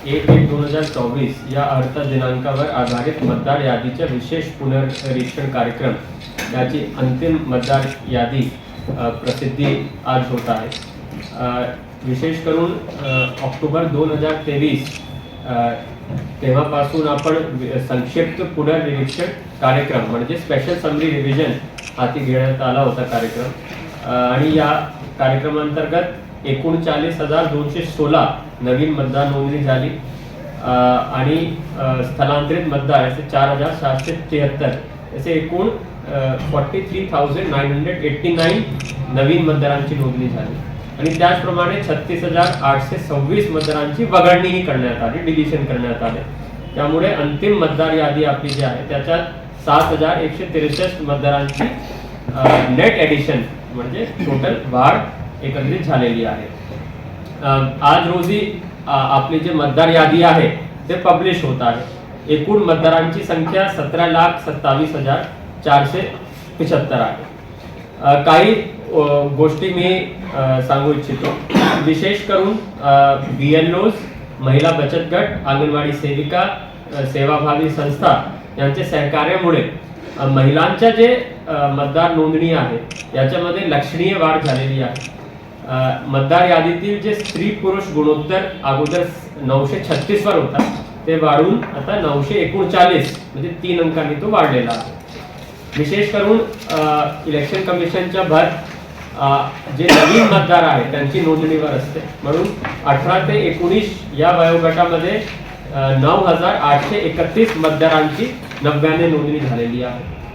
एक एक दोन हजार चोवीस या अर्थ दिनांकावर आधारित मतदार यादीच्या विशेष पुनर्निरीक्षण कार्यक्रम याची अंतिम मतदार यादी प्रसिद्धी आज होत आहे. विशेष करून ऑक्टोबर दोन हजार तेवीस तेव्हापासून आपण संक्षिप्त पुनर्निरीक्षण कार्यक्रम म्हणजे स्पेशल समरी रिव्हिजन हाती घेण्यात आला होता कार्यक्रम. आणि या कार्यक्रमांतर्गत एकोणचाळीस हजार दोनशे सोळा नवीन मतदार नोंदणी झाली. आणि स्थलांतरित मतदार असे चार हजार सातशे तेहत्तर असे एकूण forty three thousand nine hundred eighty nine नवीन मतदारांची नोंदणी झाली. आणि त्याचप्रमाणे छत्तीस हजार आठशे सव्वीस मतदारांची वगळणीही करण्यात आली डिलिशन करण्यात आले. त्यामुळे अंतिम मतदार यादी आपली जी आहे त्याच्यात सात हजार एकशे त्रेसष्ट मतदारांची नेट एडिशन म्हणजे टोटल वाढ एकत्रित झालेली आहे. आज रोजी आपली जे मतदार यादी आहे ते पब्लिश होत आहे. एकूण मतदारांची संख्या सतरा लाख सत्तावीस हजार चारशे पिछत्तर आहे. काही गोष्टी मी सांगू इच्छितो. विशेष करून बी एल ओज महिला बचत गट अंगणवाडी सेविका सेवाभावी संस्था यांचे सहकार्यामुळे महिलांच्या जे मतदार नोंदणी आहे याच्यामध्ये लक्षणीय वाढ झालेली आहे. मतदार यादीतील जे स्त्री पुरुष गुणोत्तर अगोदर नऊशे छत्तीस वर होता ते वाढून आता नऊशे एकोणचाळीस म्हणजे तीन अंकांनी तो वाढलेला आहे. विशेष करून इलेक्शन कमिशनच्या भर जे नवीन मतदार आहेत त्यांची नोंदणीवर असते. म्हणून अठरा ते एकोणीस या वयोगटामध्ये नऊ हजार आठशे एकतीस मतदारांची नव्याने नोंदणी झालेली आहे.